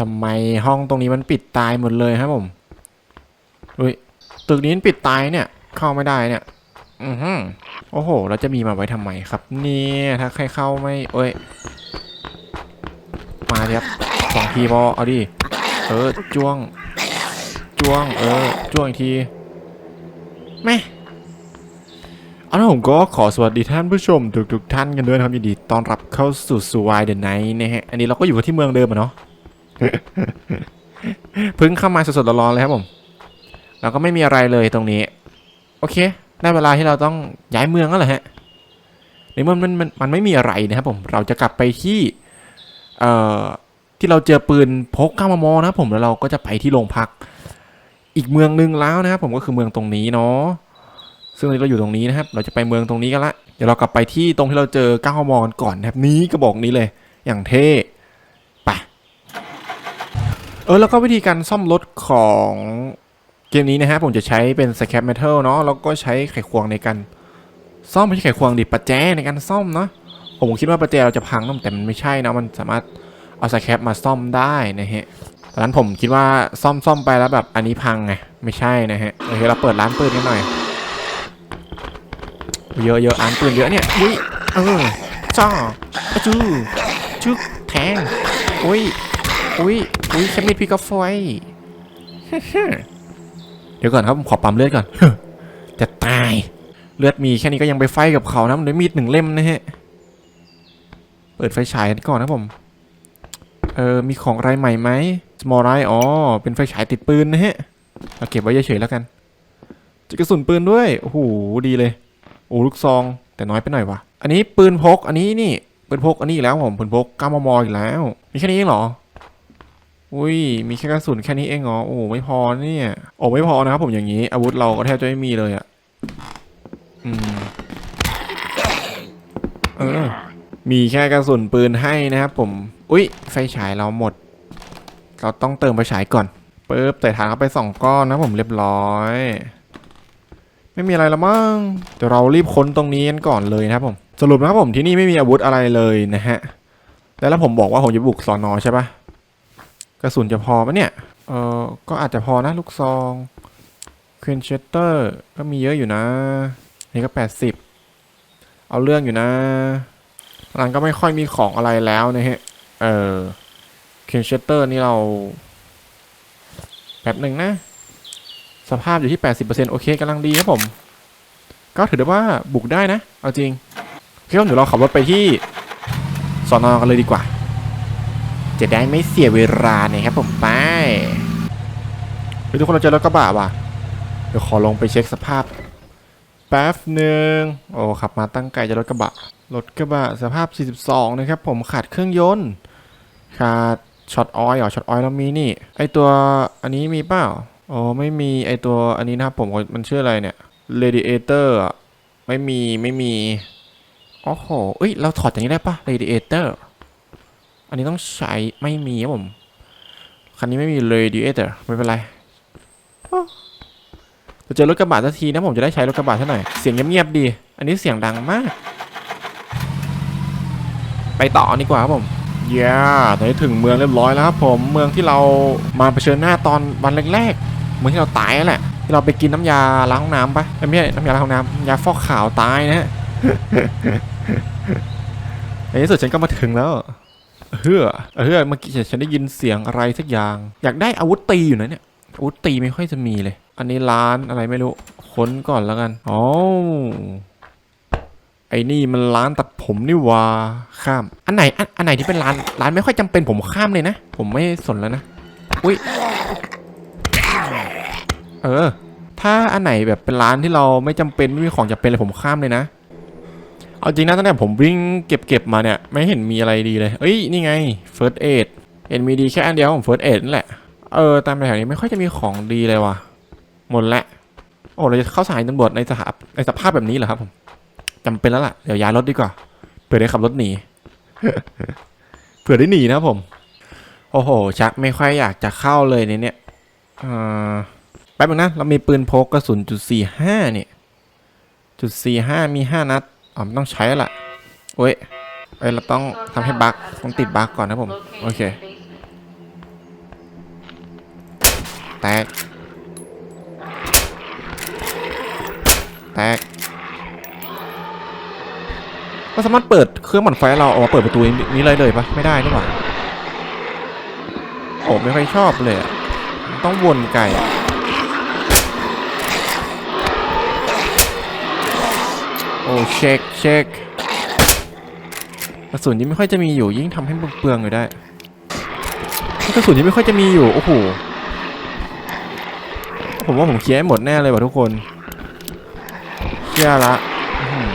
ทำไมห้องตรงนี้มันปิดตายหมดเลยครับผมเฮ้ยตึกนี้ปิดตายเนี่ย เข้าไม่ได้เนี่ย อือฮึโอ้โห เราจะมีมาไว้ทำไมครับ เนี่ย ถ้าใครเข้าไม่เอ้ย มาเดี๋ยวสองทีพอเอาดิ เออ จ้วง จ้วง เออ จ้วงอีกทีแม่เอาละผมก็ขอสวัสดีท่านผู้ชมทุกๆท่านกันด้วยนะครับยินดีต้อนรับเข้าสู่สวายเดอะไนท์นะฮะ อันนี้เราก็อยู่กันที่เมืองเดิมอะเนาะ พิ่งเข้ามาสดๆร้อนๆเลยครับผมแล้วก็ไม่มีอะไรเลยตรงนี้ โอเค ได้เวลาที่เราต้องย้ายเมืองแล้วแหละฮะในเมื่อมันมันมันไม่มีอะไรนะครับผม เราจะกลับไปที่เอ่อที่เราเจอปืนพกก้ามมอนะครับผมแล้วเราก็จะไปที่โรงพัก อีกเมืองหนึงแล้วนะครับผมก็คือเมืองตรงนี้เนาะซึ่งตอนนี้เราอยู่ตรงนี้นะครับ เราจะไปเมืองตรงนี้กันละเดี๋ยวเรากลับไปที่ตรงที่เราเจอก้าวมอกันก่อนนะครับ นี้ก็บอกนี้เลย อย่างเท่ ออแล้วก็วิธีการซ่อมรถของเกมนี้นะฮะผมจะใช้เป็นสแคปเมทัลเนาะแล้วก็ใช้ไขควงในการซ่อมไม่ใช่ไขควงดิประแจในการซ่อมเนาะผมคิดว่าประแจเราจะพังนะแต่มันไม่ใช่นะมันสามารถเอาสแคปมาซ่อมได้นะฮะตอนนั้นผมคิดว่าซ่อมซ่อมไปแล้วแบบอันนี้พังไงไม่ใช่นะฮะโอเคเราเปิดร้านปืนกันหน่อยเยอะเยอะอ่านปืนเยอะเนี่ยอุ้ยเออจ้าจูจุกแทงอุ้ย อุ้ยอุ้ยแคมิดพี่ก็ฟอยเดี๋ยวก่อนครับผมขอปั๊มเลือดก่อนจะตายเลือดมีแค่นี้ก็ยังไปไฟกับเขานะมันด้วยมีดหนึ่งเล่มนะฮะเปิดไฟฉายก่อนนะผมเออมีของอะไรใหม่ไหมสมอลไรอ๋อเป็นไฟฉายติดปืนนะฮะเราเก็บไว้เฉยๆแล้วกันจะกระสุนปืนด้วยโอ้โหดีเลยโอ้ลูกซองแต่น้อยไปหน่อยวะอันนี้ปืนพกอันนี้นี่ปืนพกอันนี้อีกแล้วผมปืนพกก้ามมอีกแล้วมีแค่นี้เองเหรอ อุ้ย มีแค่กระสุนแค่นี้เองเหรอ โอ้ไม่พอเนี่ย โอ้ไม่พอนะครับผมอย่างนี้ อาวุธเราก็แทบจะไม่มีเลยอะอืม เออ มีแค่กระสุนปืนให้นะครับผม อุ้ย ไฟฉายเราหมด เราต้องเติมไฟฉายก่อนปึ๊บแต่ทานเข้าไปสองก้อนนะผมเรียบร้อย ไม่มีอะไรละมั้งเดี๋ยวเรารีบค้นตรงนี้กันก่อนเลยนะครับผม สรุปนะครับผมที่นี่ไม่มีอาวุธอะไรเลยนะฮะ แล้วผมบอกว่าผมจะบุกสอนอใช่ปะ กระสุนจะพอปะเนี่ย เออก็อาจจะพอนะลูกซองควีนเชสเตอร์ก็มีเยอะอยู่นะ นี่ก็ 80 เอาเรื่องอยู่นะหลังก็ไม่ค่อยมีของอะไรแล้วนะฮะ เออควีนเชสเตอร์นี่เราแบบหนึ่งนะ สภาพอยู่ที่ 80%โอเคกำลังดีครับผม ก็ถือได้ว่าบุกได้นะ เอาจริงโอเคเดี๋ยวเราขับรถไปที่สอนอกันเลยดีกว่า จะได้ไม่เสียเวลานะครับผมไปเฮ้ยทุกคนเราเจอรถกระบะว่ะ เดี๋ยวขอลงไปเช็คสภาพ แป๊บหนึ่งโอ้ขับมาตั้งไกลจะรถกระบะ รถกระบะสภาพ 42 นะครับผมขาดเครื่องยนต์ ขาดช็อตออยล์เหรอช็อตออยล์เรามีนี่ ไอตัวอันนี้มีเปล่าอ๋อไม่มีไอตัวอันนี้นะครับผมมันชื่ออะไรเนี่ย radiator อะไม่มีไม่มีโอ้โหเอ้ยเราถอดอย่างนี้ได้ปะ radiator อั อันนี้ต้องใช้ไม่มีครับผม คันนี้ไม่มี radiator ไม่เป็นไรอ้าวจะเจอรถกระบะสักทีนะผมจะได้ใช้รถกระบะเท่าไหร่อยเสียงเงียบๆดี อันนี้เสียงดังมาก ไปต่อดีกว่าครับผมเย้ตอนนี้ถึงเมืองเรียบร้อยแล้วครับผมเมืองที่เรามาเผชิญหน้าตอนวันแรกๆเมืองที่เราตายแหละที่เราไปกินน้ำยาล้างห้องน้ำปะไม่ใช่น้ำยาล้างห้องน้ำน้ำยาฟอกขาวตายนะฮะในที่สุดฉันก็มาถึงแล้ว เฮ้อเฮ้อเมื่อกี้ฉันได้ยินเสียงอะไรสักอย่าง อยากได้อาวุธตีอยู่นะเนี่ยอาวุธตีไม่ค่อยจะมีเลย อันนี้ร้านอะไรไม่รู้ค้นก่อนแล้วกันอ๋อไอ้นี่มันร้านตัดผมนี่วาข้าม อันไหนอันอันไหนที่เป็นร้านร้านไม่ค่อยจำเป็นผมข้ามเลยนะ ผมไม่สนแล้วนะอุ้ยเออ ถ้าอันไหนแบบเป็นร้านที่เราไม่จำเป็นไม่มีของจำเป็นเลยผมข้ามเลยนะ เอาจริงนะตั้งแต่ผมวิ่งเก็บเก็บมาเนี่ย ไม่เห็นมีอะไรดีเลย เอ้ย นี่ไง first aid เห็นมีดีแค่อันเดียวของ first aid นั่นแหละ เออ ตามแถวนี้ไม่ค่อยจะมีของดีเลยว่ะ หมดละ โอ้ เราจะเข้าสายตำรวจในสภาพในสภาพแบบนี้เหรอครับผมจำเป็นแล้วล่ะ เดี๋ยวย้ายรถดีกว่า เผื่อได้ขับรถหนี เผื่อได้หนีนะผม โอ้โห ชักไม่ค่อยอยากจะเข้าเลยในเนี่ยเออแป๊บนึงนะ เรามีปืนพกกระสุนจุดสี่ห้าเนี่ย จุดสี่ห้ามีห้านัด อ๋อมันต้องใช้แล้วล่ะโอ้ยเอ้ยเราต้องทำให้บั๊กต้องติดบั๊กก่อนนะผม โอเค แตก แตกก็สามารถเปิดเครื่องหมั่นไฟเราออกมาเปิดประตูนี้เลยเลยปะไม่ได้นี่หว่าโอ้ไม่ค่อยชอบเลย ต้องวนไก่ อะโอ้เช็คเช็คกระสุนนี้ไม่ค่อยจะมีอยู่ยิ่งทำให้เปลืองๆอยู่ได้กระสุนนี้ไม่ค่อยจะมีอยู่โอ้โหผมว่าผมเคลียร์หมดแน่เลยว่ะทุกคนเชื่อละอื้อหือ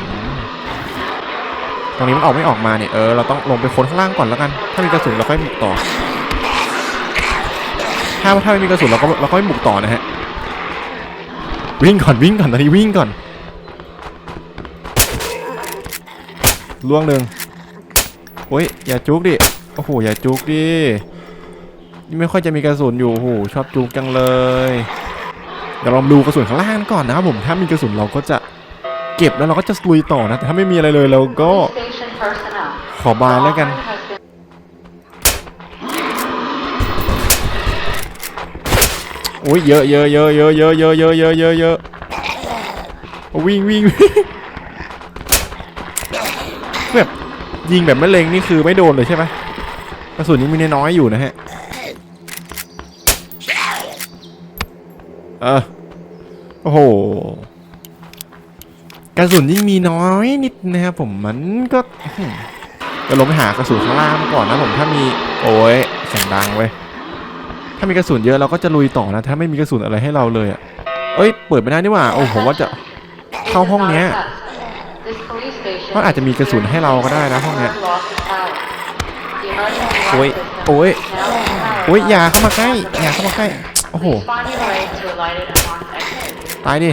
ตรงนี้มันออกไม่ออกมาเนี่ยเออเราต้องลงไปค้นข้างล่างก่อนแล้วกัน ถ้ามีกระสุนเราค่อยบุกต่อ ถ้าถ้าไม่มีกระสุนเราก็เราก็ไม่บุกต่อนะฮะวิ่งก่อนวิ่งก่อนตอนนี้วิ่งก่อน ล่วงหนึ่งโอ้ย อย่าจุกดิ โอ้โห อย่าจุกดิ นี่ไม่ค่อยจะมีกระสุนอยู่ โอ้โห ชอบจุกจังเลย เดี๋ยวลองดูกระสุนข้างล่างก่อนนะครับผม ถ้ามีกระสุนเราก็จะเก็บแล้วเราก็จะลุยต่อนะ แต่ถ้าไม่มีอะไรเลยเราก็ขอบานแล้วกันโอ้ยเยอะเยอะเยอะเยอะเยอะเยอะเยอะเยอะเยอะเยอะวิ่งวิ่ง แบบยิงแบบไม่เล็งนี่คือไม่โดนเลยใช่ไหมกระสุนนี้มีน้อยอยู่นะฮะ เออ โอ้โห กระสุนยิ่งมีน้อยนิดนะครับผมมันก็จะลงไปหากระสุนข้างล่างก่อนนะผมถ้ามี โอ้ยเสียงดังเว้ย ถ้ามีกระสุนเยอะเราก็จะลุยต่อนะ ถ้าไม่มีกระสุนอะไรให้เราเลยอะ เอ้ย เปิดไม่ได้นี่หว่า โอ้ผมว่าจะเข้าห้องเนี้ย มันอาจจะมีกระสุนให้เราก็ได้นะห้องเนี้ยโอ้ยโอ้ยโอ้ยอย่าเข้ามาใกล้อย่าเข้ามาใกล้โอ้โหตายดิ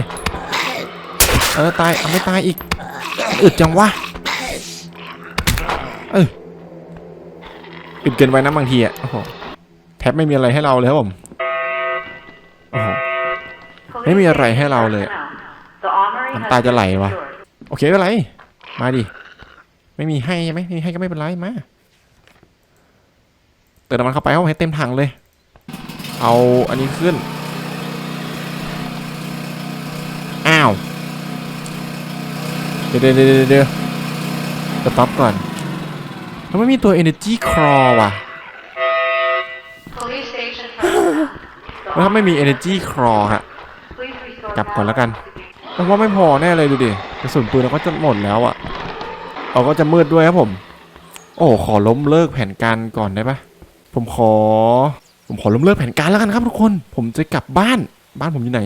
เออตายเอาไม่ตายอีกอึดจังวะเอออึดเกินไปนะบางทีอะโอ้โหแทบไม่มีอะไรให้เราเลยครับผมโอ้โหไม่มีอะไรให้เราเลยน้ำตาจะไหลวะโอเคไม่เป็นไร มาดิ ไม่มีให้ใช่ไหมไม่มีให้ก็ไม่เป็นไรมา เติมน้ำมันเข้าไปเอาให้เต็มถังเลย เอาอันนี้ขึ้น อ้าว เดี๋ยวเดี๋ยวเดี๋ยวเดี๋ยวสต็อปก่อนมันไม่มีตัว energy crawl ว่ะ Police station personnel. The แล้วถ้าไม่มี armory has energy crawl ฮะ Please restore กลับก่อนแล้วกัน power. ผมว่าไม่พอแน่เลยดูดิ กระสุนปืนเราก็จะหมดแล้วอะ่ะเราก็จะมืดด้วยครับผม โอ้ขอล้มเลิกแผนการก่อนได้ปะผมขอ ผมขอล้มเลิกแผนการแล้วกันครับทุกคน ผมจะกลับบ้าน บ้านผมอยู่ไหน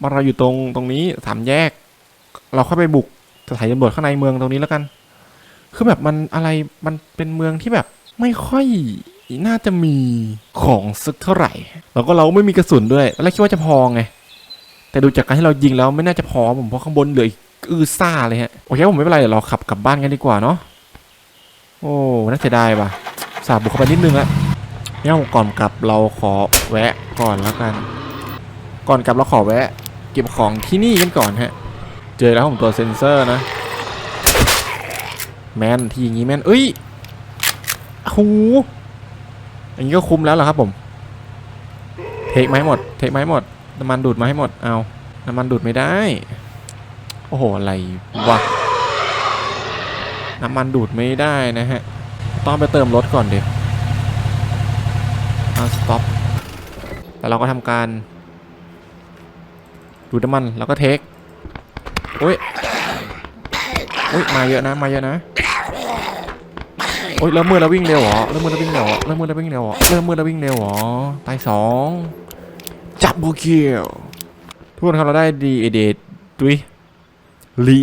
บ้านเราอยู่ตรงตรงนี้สามแยก เราเข้าไปบุกสถานีตำรวจข้างในเมืองตรงนี้แล้วกัน คือแบบมันอะไรมันเป็นเมืองที่แบบไม่ค่อยน่าจะมีของสักเท่าไหร่ แล้วก็เราไม่มีกระสุนด้วยตอนแรกคิดว่าจะพอไง แต่ดูจากการที่เรายิงแล้วไม่น่าจะพอผมเพราะข้างบนเหลืออีก อือซ่าเลยฮะ โอเคผมไม่เป็นไรเดี๋ยวเราขับกลับบ้านกันดีกว่าเนาะ โอ้ น่าเสียดายว่ะ สาบบุกเข้าไปนิดนึงละเนี่ยก่อนกลับเราขอแวะก่อนแล้วกัน ก่อนกลับเราขอแวะ เก็บของที่นี่กันก่อนฮะ เจอแล้วผมตัวเซนเซอร์นะ แมนที่อย่างงี้แมนเอ้ยหูอย่างนี้ก็คุ้มแล้วเหรอครับผม เทคไม้หมด เทคไม้หมด น้ำมันดูดมาให้หมด เอา น้ำมันดูดไม่ได้ โอ้โห อะไรวะ น้ำมันดูดไม่ได้นะฮะ ต้องไปเติมรถก่อนเดี๋ยวอาสต็อปแล้วเราก็ทำการ ดูดน้ำมันแล้วก็เทคอุ้ยอุ้ยมาเยอะนะ มาเยอะนะโอ้ยเริ่มมืดแล้ววิ่งเร็วเหรอเริ่มมืดแล้ววิ่งเร็วเหรอเริ่มมืดแล้ววิ่งเร็วเหรอเริ่มมืดแล้ววิ่งเร็วเหรอตายสองจับโบเกียวทุกคนครับเราได้ดีเอเดดุย รี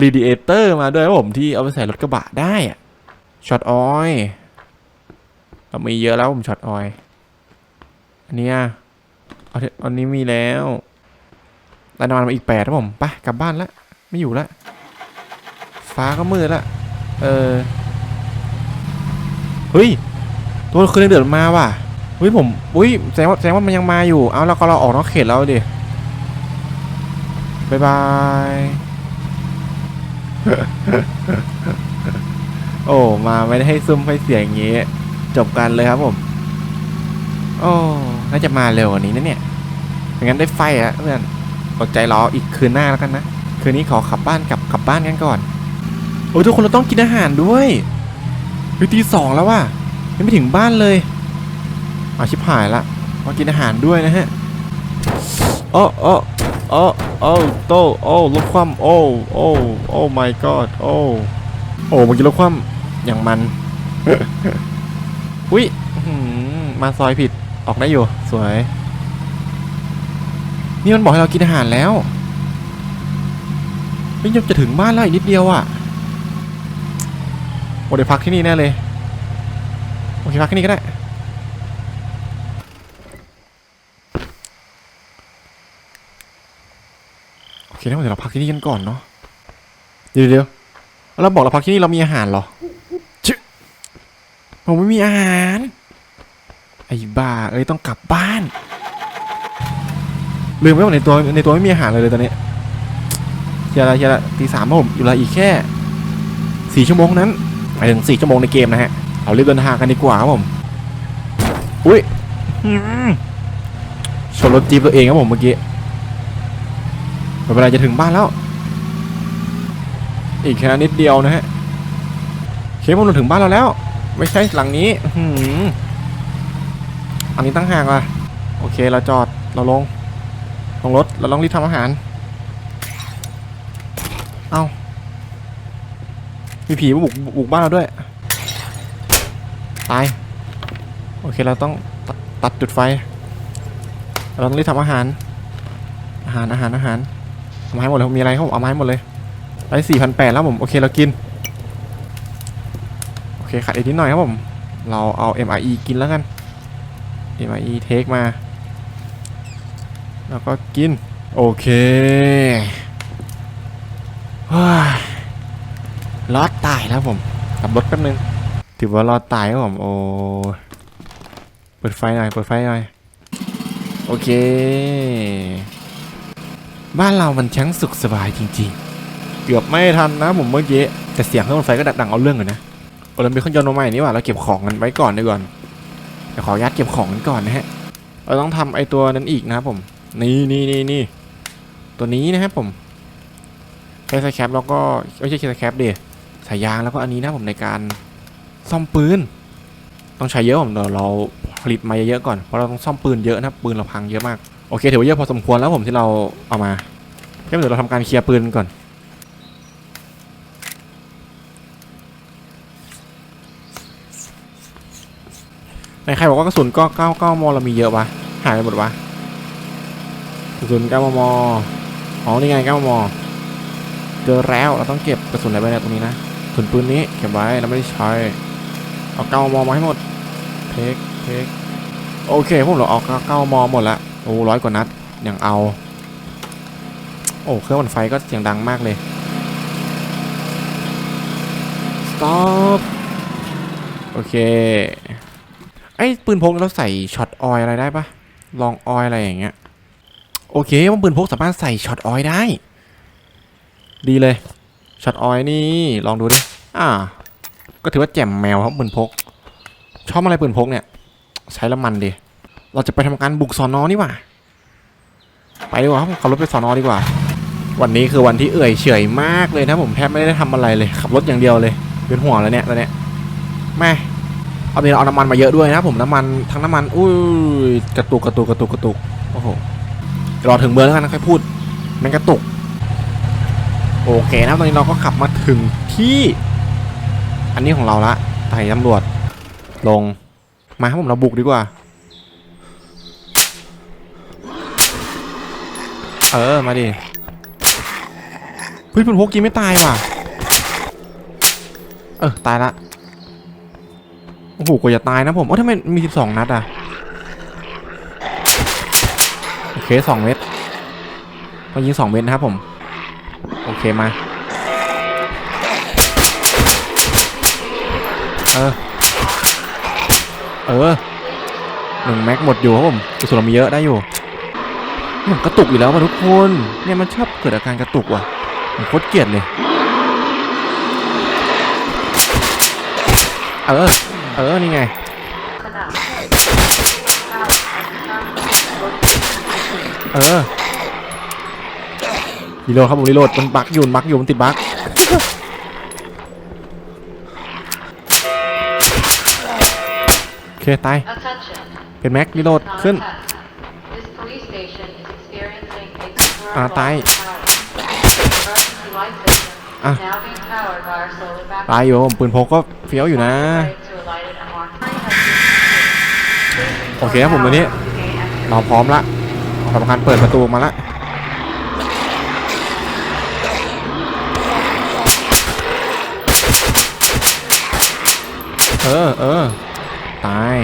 รีดีเอเตอร์มาด้วยผมที่เอาไปใส่รถกระบะได้อะช็อตออยเรามีเยอะแล้วผมช็อตออยอันนี้อะอันนี้มีแล้วได้น้ำมันมาอีกแปดครับผมไปกลับบ้านละไม่อยู่ละฟ้าก็มืดละเออเฮ้ยตัวคืนเดือดมาว่ะอุ้ยผมอุ้ยแสดงว่าแสดงว่ามันยังมาอยู่เอาแล้วก็เราออกนอกเขตแล้วดิ บายบาย โอ้ มาไม่ได้ให้ซุ่มให้เสียงอย่างงี้ จบกันเลยครับผม โอ้ น่าจะมาเร็วกว่านี้นะเนี่ยไม่งั้นได้ไฟอะเพื่อนอดใจรออีกคืนหน้าแล้วกันนะ คืนนี้ขอขับบ้านกลับกลับบ้านกันก่อน โอ้ทุกคนเราต้องกินอาหารด้วยเฮ้ยตีสองแล้วว่ะยังไม่ถึงบ้านเลยอาชิบหายละมากินอาหารด้วยนะฮะ โอ้โอ้โอ้โอ้โตโอ้ลบความโอ้โอ้โอ้ my god โอ้โอ้เมื่อกี้ลบความอย่างมันอุ้ยมาซอยผิดออกได้อยู่ สวย นี่มันบอกให้เรากินอาหารแล้วไม่ยังจะถึงบ้านแล้วอีกนิดเดียวอะโอ้เดี๋ยวพักที่นี่แน่เลย โอเคพักที่นี่ก็ได้ เคนะเดี๋ยวเราพักที่นี่กันก่อนเนาะเดี๋ยวเดี๋ยวเราบอกเราพักที่นี่เรามีอาหารเหรอชึผมไม่มีอาหารไอ้บ้าเอ้ยต้องกลับบ้านลืมไปว่าในตัวในตัวไม่มีอาหารเลยเลยตอนนี้เชียร์ละเชียร์ละตีสามผมอยู่ละอีกแค่สี่ชั่วโมงนั้นหมายถึงสี่ชั่วโมงในเกมนะฮะเอาเรีบเดินทางกันดีกว่าครับผมอุ้ยชนรถจี๊ปตัวเองครับผมเมื่อกี้ ไม่เป็นไรจะถึงบ้านแล้ว อีกแค่นิดเดียวนะฮะเคผมเราถึงบ้านเราแล้ว ไม่ใช่หลังนี้อืมอันนี้ตั้งห่างว่ะโอเคเราจอดเราลงลงรถเราต้องรีบทำอาหาร เอามีผีมาบุกบุกบ้านเราด้วย ตาย โอเคเราต้องตัดตัดจุดไฟ เราต้องรีบทำอาหาร อาหารอาหารอาหาร เอามาให้หมดเลยมีอะไรเขาเอาไม้หมดเลยได้สี่พันแปดแล้วผมโอเคเรากินโอเคขาดอีกนิดหน่อยครับผมเราเอา MRE กินแล้วกัน MRE เทคมา แล้วก็กิน โอเคว้ารอดตายแล้วผมกลับรถแป๊บนึงถือว่ารอดตายครับผมโอ้เปิดไฟหน่อยเปิดไฟหน่อย โอเค บ้านเรามันช่างสุขสบายจริงๆ เกือบไม่ทันนะผมเมื่อกี้แต่เสียงเครื่องรถไฟก็ดังเอาเรื่องเลยนะโอ้เรามีเครื่องยนต์มาใหม่นี่หว่าเราเก็บของกันไว้ก่อนดีก่อนเดี๋ยวขออนุญาตเก็บของกันก่อนนะฮะ เราต้องทำไอตัวนั้นอีกนะครับผม นี่นี่นี่นี่ตัวนี้นะครับผมใช้สแคปแล้วก็ไม่ใช่ใช้สแคปเดียสายยางแล้วก็อันนี้นะผมในการซ่อมปืนต้องใช้เยอะผมเดี๋ยวเราผลิตมาเยอะๆก่อนเพราะเราต้องซ่อมปืนเยอะนะปืนเราพังเยอะมาก โอเคถือว่าเยอะพอสมควรแล้วผมที่เราเอามาแค่เดี๋ยวเราทำการเคลียร์ปืนก่อนไหนใครบอกว่ากระสุนก็เก้าเก้ามอเรามีเยอะวะหายไปหมดวะกระสุน9มมอ๋อนี่ไง9มมเจอแล้วเราต้องเก็บกระสุนอะไรไว้เนี่ยตรงนี้นะกระสุนปืนนี้เก็บไว้เราไม่ได้ใช้เอา9มมมาให้หมดเทคเทคโอเคพวกเราเอา9มมหมดละ อ้ร้อยกว่านัดอย่างเอา โอ้เครื่องมันไฟก็เสียงดังมากเลย stop โอเค ไอ้ปืนพกเราใส่ช็อตออยอะไรได้ปะลองออยอะไรอย่างเงี้ย โอเคว่าปืนพกสามารถใส่ช็อตออยได้ ดีเลย ช็อตออยนี่ลองดูดิ อ่า ก็ถือว่าแจ่มแมวครับปืนพก ชอบอะไรปืนพกเนี่ย ใช้แล้วมันดี เราจะไปทำการบุกสอนอนี่หว่าไปดีกว่าครับขับรถไปสอนอดีกว่า วันนี้คือวันที่เอื่อยเฉยมากเลยนะผมแทบไม่ได้ทำอะไรเลยขับรถอย่างเดียวเลยเป็นห่วงแล้วเนี่ยตอนเนี้ยแม่เอาเนี่ยเอาน้ำมันมาเยอะด้วยนะผมน้ำมันทั้งน้ำมันอุ้ยกระตุกกระตุกกระตุกกระตุกโอ้โหรอถึงเบอร์แล้วกันนะค่อยพูดแม่งกระตุก โอเคนะตอนนี้เราก็ขับมาถึงที่ อันนี้ของเราละไต่ตำรวจลงมาครับผมเราบุกดีกว่า เออ มาดิ เฮ้ยเพื่อนพกกินไม่ตายว่ะ เออ ตายละ โอ้โหกว่าจะตายนะผม เออทำไมมี12นัดอะ โอเคสองเม็ดต้องยิงสองเม็ดนะครับผม โอเคมา เออ เออหนึ่งแม็กหมดอยู่ครับผมกระสุนเรามีเยอะได้อยู่ มันกระตุกอยู่แล้วว่ะทุกคน เนี่ยมันชอบเกิดอาการกระตุกว่ะผมโคตรเกลียดเลย เออ เออ นี่ไง Enough. เออรีโหลดครับผมรีโหลดมันบักอยู่มันบักอยู่มันติดบักโอเคตาย Attention. เป็นแม็กรีโหลดขึ้น อ่าตายอะตายอยู่ผมปืนพกก็เฟี้ยวอยู่นะ โอเคครับผมตัวนี้ เราพร้อมละสำคัญเปิดประตูมาละเออเออตาย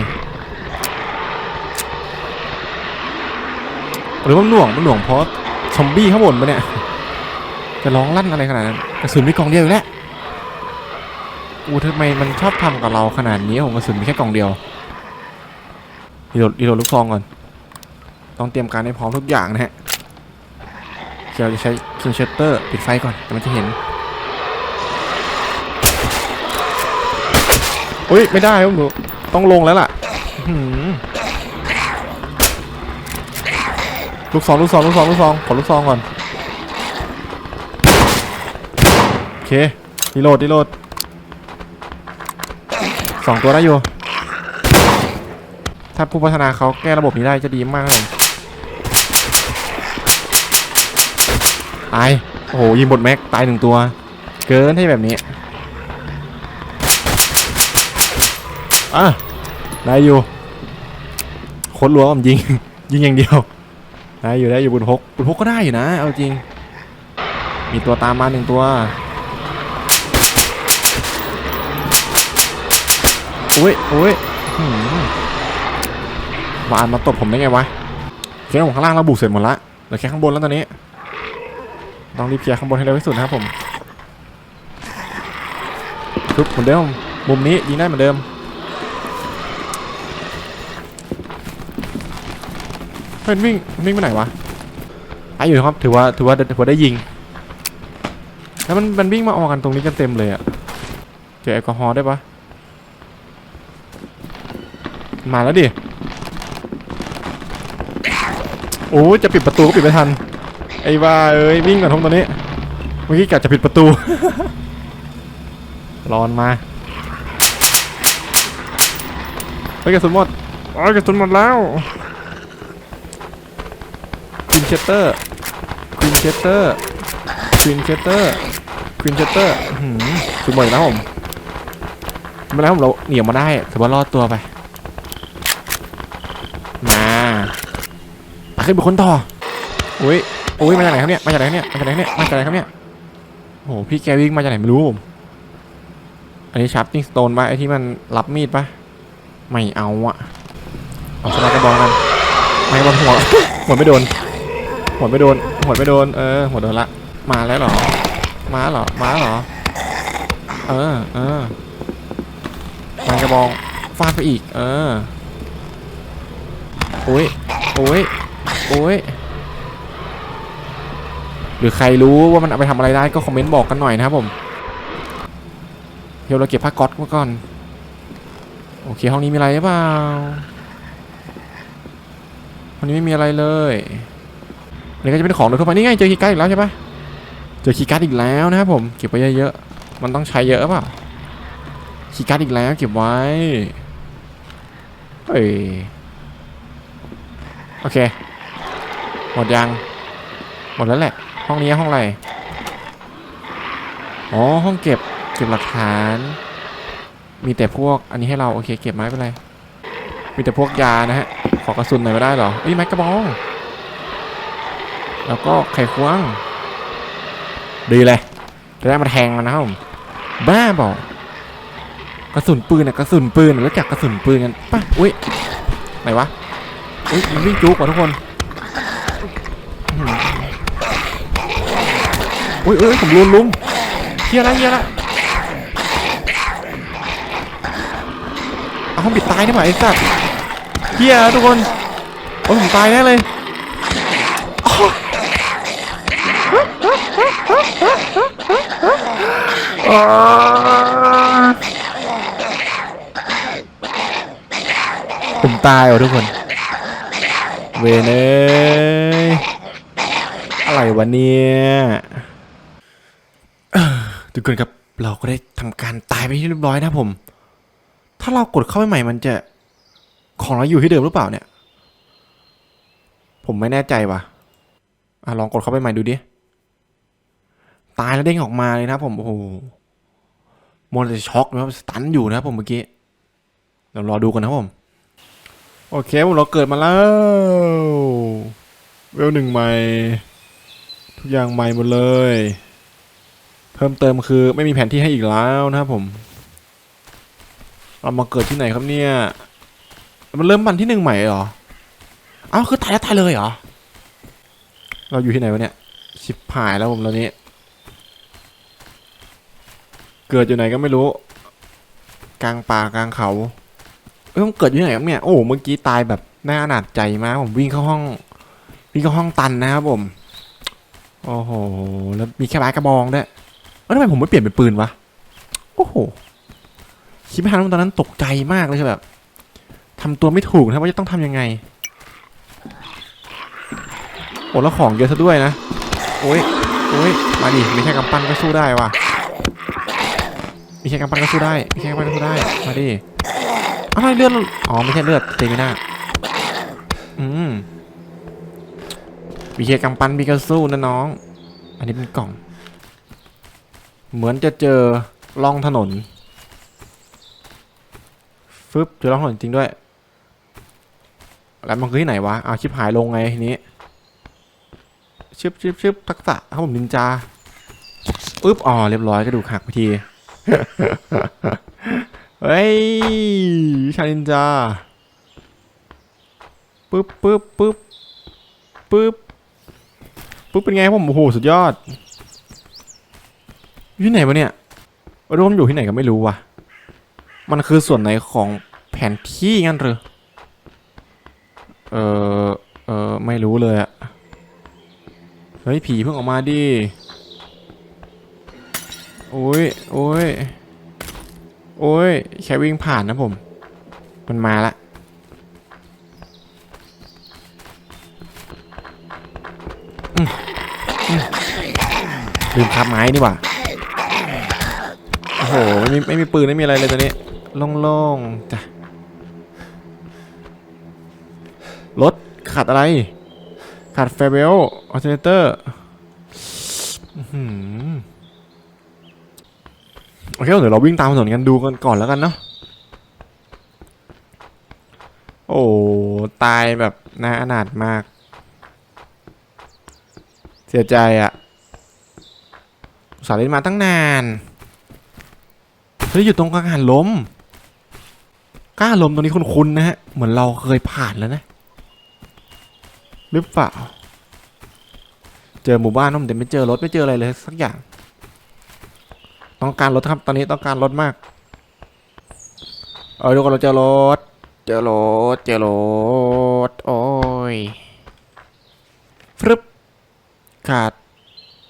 หรือมันหน่วงมันหน่วงเพราะ ซอมบี้ข้างบนปะเนี่ย จะร้องลั่นอะไรขนาดนั้นกระสุนมีกล่องเดียวอยู่แล้วอูทำไมมันชอบทำกับเราขนาดนี้ผมกระสุนมีแค่กล่องเดียวรีโหลดรีโหลดลูกซองก่อน ต้องเตรียมการให้พร้อมทุกอย่างนะฮะเราจะใช้คินเชตเตอร์ปิดไฟก่อนแต่มันจะเห็นอุ้ยไม่ได้ครับหนูต้องลงแล้วล่ะอื้อหือ ลูกซองลูกซองลูกซองลูกซองขอลูกซองก่อนโอเครีโหลดรีโหลดสองตัวได้อยู่ถ้าผู้พัฒนาเขาแก้ระบบนี้ได้จะดีมากเลยตายโอ้โหยิงบทแม็กตายหนึ่งตัว เกินให้แบบนี้อะได้อยู่โคตรรัวผมยิง ยิงอย่างเดียว ได้อยู่ได้อยู่บุญพกบุญพกก็ได้อยู่นะ เอาจริง มีตัวตามมาหนึ่งตัวโอ้ยโอ้ยหวานมาตบผมได้ไงวะเคลียร์ของข้างล่างเราบุกเสร็จหมดละเหลือแค่ข้างบนแล้วตอนนี้ ต้องรีบเคลียร์ข้างบนให้เร็วที่สุดนะครับผมทุบเหมือนเดิม มุมนี้ยิงได้เหมือนเดิม เฮ้ยวิ่งวิ่งไปไหนวะไอ้อยู่ครับถือว่าถือว่าถือว่าได้ยิง แล้วมันมันวิ่งมาออกกันตรงนี้กันเต็มเลยอะเจอแอลกอฮอล์ได้ปะมาแล้วดิโอ้จะปิดประตูก็ปิดไม่ทัน ไอ้บ้าเอ้ยวิ่งก่อนทงตอนนี้ เมื่อกี้กะจะปิดประตูร้อนมาไปกระสุนหมดโอ้ยกระสุนหมดแล้ว เชสเตอร์ควินเชสเตอร์ควินเชสเตอร์ควินเชสเตอร์หืมสุดหมดอีกแล้วผมไม่เป็นไรผมเราเหนียวมาได้ถือว่ารอดตัวไป มาอะขึ้นไปค้นต่ออุ้ยอุ้ยมาจากไหนครับเนี่ย มาจากไหนเนี่ย มาจากไหนเนี่ย มาจากไหนครับเนี่ย โอ้โห พี่แกวิ่งมาจากไหนไม่รู้ผมอันนี้ชาร์ปติ้งสโตนปะไอที่มันรับมีดปะไม่เอาอะเอาสไลด์กระบอกกันไม่บอลหัวหัวไม่โดน หัวไม่โดน หัวไม่โดน เออ หัวโดนละ มาแล้วเหรอ มาเหรอ มาเหรอ เออ เออมันกระบองฟาดไปอีก เออ โอ้ย โอ้ย โอ้ย หรือใครรู้ว่ามันเอาไปทำอะไรได้ก็คอมเมนต์บอกกันหน่อยนะครับผมเดี๋ยวเราเก็บผ้าก๊อตมาก่อน โอเคห้องนี้มีอะไรหรือเปล่าห้องนี้ไม่มีอะไรเลย นนี้ก็จะเป็นของโดยทั่วไปนี่ไงเจอคีย์การ์ดอีกแล้วใช่ปะเจอคีย์การ์ดอีกแล้วนะครับผมเก็บไว้เยอะๆมันต้องใช้เยอะเปล่าคีย์การ์ดอีกแล้วเก็บไว้เฮ้ยโอเคหมดยังหมดแล้วแหละ ห้องนี้ห้องอะไรอ๋อห้องเก็บเก็บหลักฐาน มีแต่พวกอันนี้ให้เราโอเคเก็บไม้ไปเลยมีแต่พวกยานะฮะขอกระสุนหน่อยไม่ได้หรอเอ้ยไม้กระบอง แล้วก็ไขควง ดีเลยจะได้มาแทงมันนะครับผมบ้าบอกกระสุนปืนอะกระสุนปืนรู้จักกระสุนปืนกันป่ะอุ้ยไหนวะอุ้ยมันวิ่งจุกว่ะทุกคนอุ้ยเอ้ยผมลุมลุมเฮียละเฮียละเอาผมปิดตายได้ไหมไอ้สัตว์เฮียทุกคนโอ้ยผมตายแน่เลย ผมตายว่ะทุกคน เววนเอ้ยอะไรวะเนี่ยทุกคนครับเราก็ได้ทำการตายไปที่เรียบร้อยนะผม ถ้าเรากดเข้าไปใหม่มันจะของเราอยู่ที่เดิมหรือเปล่าเนี่ย ผมไม่แน่ใจว่ะอะลองกดเข้าไปใหม่ดูดิ ตายแล้วเด้งออกมาเลยนะผม โอ้โห มอนจะช็อกนะครับสตันอยู่นะครับผมเมื่อกี้เดี๋ยวรอดูกันนะผม โอเคผมเราเกิดมาแล้ว เวลหนึ่งใหม่ ทุกอย่างใหม่หมดเลย เพิ่มเติมคือไม่มีแผนที่ให้อีกแล้วนะครับผม เรามาเกิดที่ไหนครับเนี่ย มันเริ่มบันที่หนึ่งใหม่เหรอเอ้าคือตายแล้วตายเลยเหรอ เราอยู่ที่ไหนวะเนี่ยชิบหายแล้วผมตอนนี้ เกิดอยู่ไหนก็ไม่รู้ กลางป่ากลางเขาเอ้ยผมเกิดอยู่ไหนครับเนี่ยโอ้โหเมื่อกี้ตายแบบน่าอนาจใจมากผมวิ่งเข้าห้อง วิ่งเข้าห้องตันนะครับผมโอ้โหแล้วมีแค่ไม้กระบองด้วยเอ้ยทำไมผมไม่เปลี่ยนเป็นปืนวะโอ้โหคิดไม่ทันตอนนั้นตกใจมากเลยคือแบบทำตัวไม่ถูกนะครับว่าจะต้องทำยังไงโอ้แล้วของเยอะซะด้วยนะโอ้ยโอ้ยมาดิไมีแค่กำปั้นก็สู้ได้ว่ะ มีแค่กำปั้นก็สู้ได้มีแค่กำปั้นก็สู้ได้ มาดิ อะไรเลือด อ๋อไม่ใช่เลือดเตมิน่าอืมมีแค่กำปั้นมีก็สู้นะน้อง อันนี้เป็นกล่อง เหมือนจะเจอล่องถนน ฟึบเจอร่องถนนจริงด้วย แล้วมันคือที่ไหนวะ เอาชิปหายลงไงทีนี้ชึบชึบชึบทักษะครับผมนินจาปึ๊บอ๋อเรียบร้อยกระดูกหักไปที เฮ้ยชานินจาปึ๊บปึ๊บปึ๊บปึ๊บปึ๊บเป็นไงผมโอ้โหสุดยอดอยู่ที่ไหนวะเนี่ยร่วมอยู่ที่ไหนก็ไม่รู้ว่ะ มันคือส่วนไหนของแผนที่งั้นหรือเออเออไม่รู้เลยอะเฮ้ยผีเพิ่งออกมาดิ อ้ยโอ้ยโอ้ยแค่วิ่งผ่านนะผม มันมาละลืมคับไม้นี่หว่าโอ้โหไม่มีไม่มีปืนไม่มีอะไรเลยตอนนี้โล่งๆจ้ะรถขาดอะไรขาดแฟเบลออเทเตอร์ เคเดี๋ยวเราวิ่งตามถนนกันดูกันก่อนแล้วกันเนาะโอ้ตายแบบน่าอนาถมาก เสียใจอะอุตสาเล่นมาตั้งนานเฮ้ยอยู่ตรงกลางหันลมกล้าลมตรงนี้คุ้นๆนะฮะ เหมือนเราเคยผ่านแล้วนะ หรือเปล่า เจอหมู่บ้านน้องแต่ไม่เจอรถไม่เจออะไรเลยสักอย่าง ต้องการรถครับ ตอนนี้ต้องการรถมาก เออทุกคนเราเจอรถ เจอรถ เจอรถ โอ้ยฟรึบขาด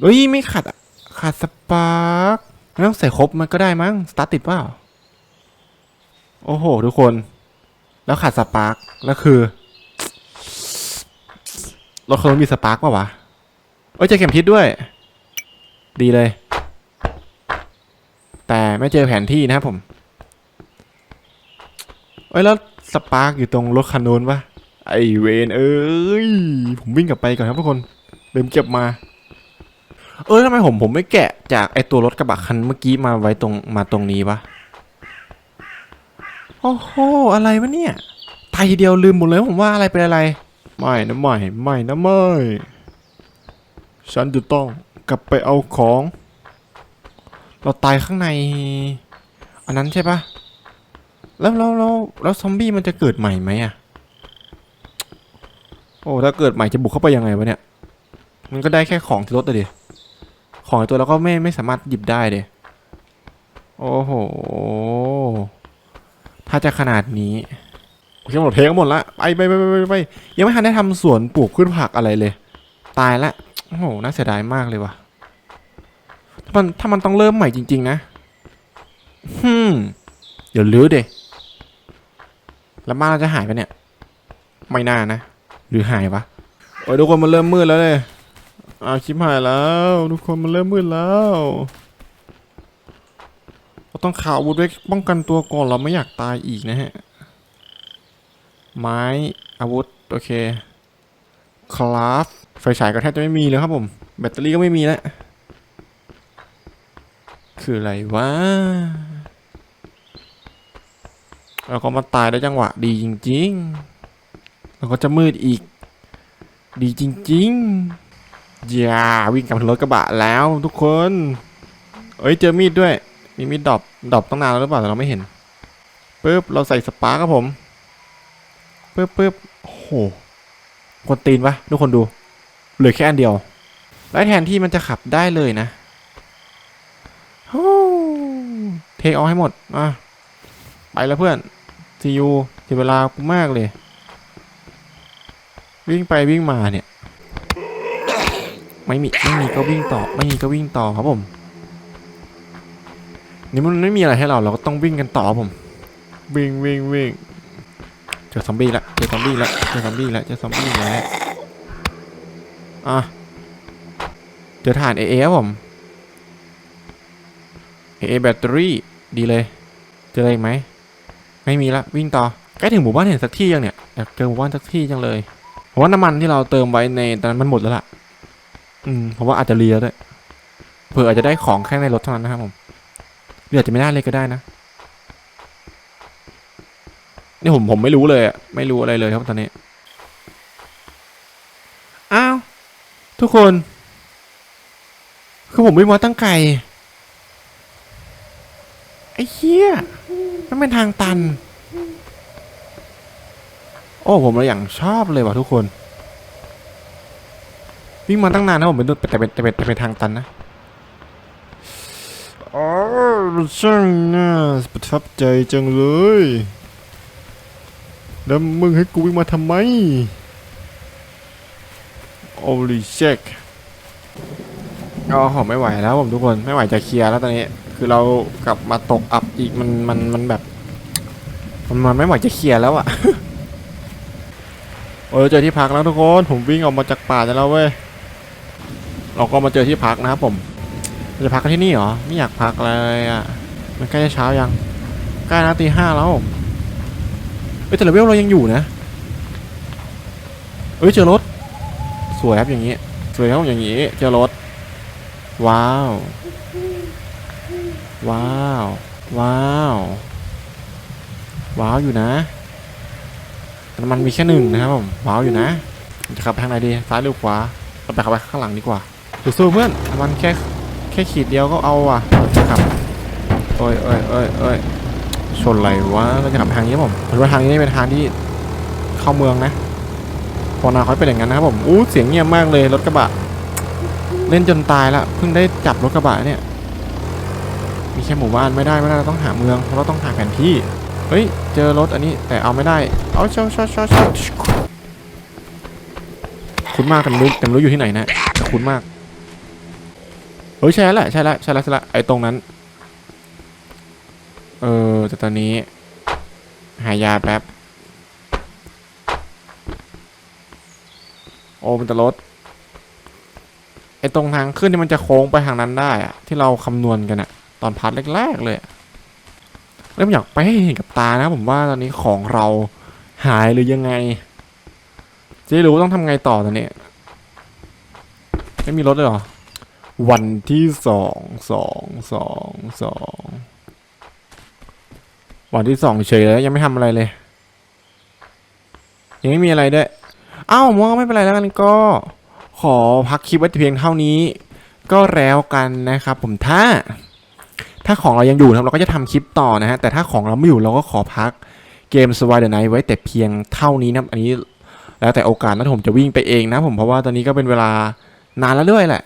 เฮ้ยไม่ขาดอะขาดสปาร์คไม่ต้องใส่ครบมันก็ได้มั้ง สตาร์ทติดเปล่า โอ้โห ทุกคน แล้วขาดสปาร์คแล้วคือรถเขามีสปาร์กป่าวะ เอ้ยจอเข็มทิศด้วย ดีเลย ไม่เจอแผนที่นะครับผมเอ้ยแล้วสปาร์กอยู่ตรงรถคันนู้นปะไอเวนเอ้ยผมวิ่งกลับไปก่อนครับทุกคนลืมเก็บมา เออทำไมผมผมไม่แกะจากไอตัวรถกระบะคันเมื่อกี้มาไว้ตรงมาตรงนี้ปะโอ้โหอะไรวะเนี่ยตายทีเดียวลืมหมดเลยผมว่าอะไรเป็นอะไร ไม่นะไม่ไม่นะไม่ฉันจะต้องกลับไปเอาของ เราตายข้างใน อันนั้นใช่ปะแล้วแล้วแล้วแล้วซอมบี้มันจะเกิดใหม่ไหมอะโอ้ถ้าเกิดใหม่จะบุกเข้าไปยังไงวะเนี่ย มันก็ได้แค่ของที่รถอะดิของตัวเราก็ไม่ไม่สามารถหยิบได้เดยโอ้โห ถ้าจะขนาดนี้โอเคหมดเพลงหมดละไปไปไปไปไปไปยังไม่ทันได้ทำสวนปลูกพืชผักอะไรเลย ตายละโอ้โหน่าเสียดายมากเลยว่ะ ถ้ามันถ้ามันต้องเริ่มใหม่จริง ๆ นะฮึมเดี๋ยวลื้อเดแล้วบ้านเราจะหายไปเนี่ย ไม่น่านะ หรือหายวะโอ้ยทุกคนมันเริ่มมืดแล้วเลยอ้าวชิบหายแล้ว ทุกคนมันเริ่มมืดแล้วเราต้องข่าวอาวุธไว้ป้องกันตัวก่อนเราไม่อยากตายอีกนะฮะ ไม้อาวุธ โอเคคราฟไฟฉายก็แทบจะไม่มีเลยครับผม แบตเตอรี่ก็ไม่มีแล้ว คืออะไรวะเราก็มาตายได้จังหวะดีจริงๆแล้วก็จะมืดอีก ดีจริงๆอย่าวิ่งกลับรถกระบะแล้วทุกคน เอ้ยเจอมีดด้วย มีมีดดอปดอปตั้งนานแล้วหรือเปล่าแต่เราไม่เห็นปึ๊บเราใส่สปาร์ครับผมปึ๊บปึ๊บโหกวนตีนปะทุกคนดูเหลือแค่อันเดียว และแทนที่มันจะขับได้เลยนะ เทคเอาให้หมดอะไปแล้วเพื่อนซียูเสียเวลากูมากเลย วิ่งไปวิ่งมาเนี่ย ไม่มีไม่มีก็วิ่งต่อ ไม่มีก็วิ่งต่อครับผม นี่มันไม่มีอะไรให้เราเราก็ต้องวิ่งกันต่อผม วิ่งวิ่งวิ่งเจอซอมบี้ละเจอซอมบี้ละเจอซอมบี้ละเจอซอมบี้แล้วอะเจอฐานเอเอผม เอแบตเตอรี่ดีเลย เจออะไรอีกไหม ไม่มีละวิ่งต่อ ใกล้ถึงหมู่บ้านเห็นสักที่ยังเนี่ยอยากเจอหมู่บ้านสักที่จังเลยเพราะว่าน้ำมันที่เราเติมไว้ในตอนนั้นมันหมดแล้วล่ะ อืมเพราะว่าอาจจะเลียด้วยเผื่ออาจจะได้ของแค่ในรถเท่านั้นนะครับผมหรืออาจจะไม่ได้เลยก็ได้นะนี่ผมผมไม่รู้เลยอะไม่รู้อะไรเลยครับตอนนี้อ้าวทุกคน คือผมไม่งมาตั้งไกล ไอ้เหี้ยมันเป็นทางตัน โอ้ผมเลยอย่างชอบเลยว่ะทุกคน วิ่งมาตั้งนานนะผมเป็นแต่เป็นแต่เป็นแต่เป็นทางตันนะอ๋อช่างน่าประทับใจจังเลย แล้วมึงให้กูวิ่งมาทำไม Holy shit อ๋อผมไม่ไหวแล้วผมทุกคน ไม่ไหวจะเคลียร์แล้วตอนนี้ คือเรากลับมาตกอับอีกมันมันมันแบบ มันมันไม่ไหวจะเคลียร์แล้วอะเออเจอที่พักแล้วทุกคนผมวิ่งออกมาจากป่าแล้วเว้ยเราก็มาเจอที่พักนะครับผมจะพักกันที่นี่เหรอไม่อยากพักเลยอะมันใกล้จะเช้ายังใกล้นะตีห้าแล้วเอ้ยแต่เลเวลเรายังอยู่นะเอ้ยเจอรถ สวยครับอย่างนี้สวยครับอย่างนี้เจอรถ ว้าว ว้าว ว้าว ว้าวอยู่นะแต่มันมีแค่หนึ่งนะครับผม ว้าวอยู่นะ จะขับทางไหนดี ซ้ายหรือขวาเราไปขับไปข้างหลังดีกว่าสู้ๆเพื่อนมันแค่แค่ขีดเดียวก็เอาอะจะขับโอ้ยโอ้ยโอ้ยโอ้ยชนอะไรวะเราจะขับทางนี้ครับผมผมว่าทางนี้เป็นทางที่เข้าเมืองนะพอนาคอยเป็นอย่างนั้นนะครับผม อู้เสียงเงียบมากเลยรถกระบะ เล่นจนตายละ เพิ่งได้จับรถกระบะเนี่ย มีแค่หมู่บ้านไม่ได้ไม่ได้เราต้องหาเมืองเพราะเราต้องหาแผนที่เฮ้ยเจอรถอันนี้แต่เอาไม่ได้เอาเช่าเช่าเช่าเช่าคุณมากแต่ไม่รู้แต่ไม่รู้อยู่ที่ไหนนะแต่คุณมากเฮ้ยใช่แล้วแหละใช่แล้วใช่แล้วใช่แล้วไอ้ตรงนั้นเออแต่ตอนนี้ หายาแป๊บโอ้มันจะรถไอ้ตรงทางขึ้นที่มันจะโค้งไปทางนั้นได้อะที่เราคำนวณกันอะ ตอนพาร์ทแรกๆเลย เริ่มอยากไปให้เห็นกับตานะผมว่าตอนนี้ของเราหายหรือยังไงจะรู้ต้องทำไงต่อตอนนี้ไม่มีรถเลยเหรอ วันที่สองสองสองสองวันที่สองเฉยแล้วยังไม่ทำอะไรเลย ยังไม่มีอะไรด้วยอ้าวมองไม่เป็นไรแล้วกันก็ขอพักคลิปไว้เพียงเท่านี้ ก็แล้วกันนะครับผมถ้า ถ้าของเรายังอยู่นะครับเราก็จะทำคลิปต่อนะฮะแต่ถ้าของเราไม่อยู่เราก็ขอพักเกม s w i d e Night ไว้แต่เพียงเท่านี้นะอันนี้แล้วแต่โอกาสนะผมจะวิ่งไปเองนะผมเพราะว่าตอนนี้ก็เป็นเวลานานแล้วด้วยแหละ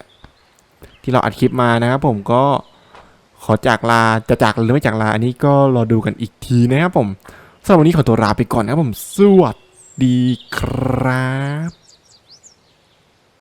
ที่เราอัดคลิปมานะครับผมก็ขอจากลาจะจากหรือไม่จากลา อันนี้ก็รอดูกันอีกทีนะครับผมสำหรับวันนี้ขอตัวลาไปก่อนนะครับผมสวัสดีครับ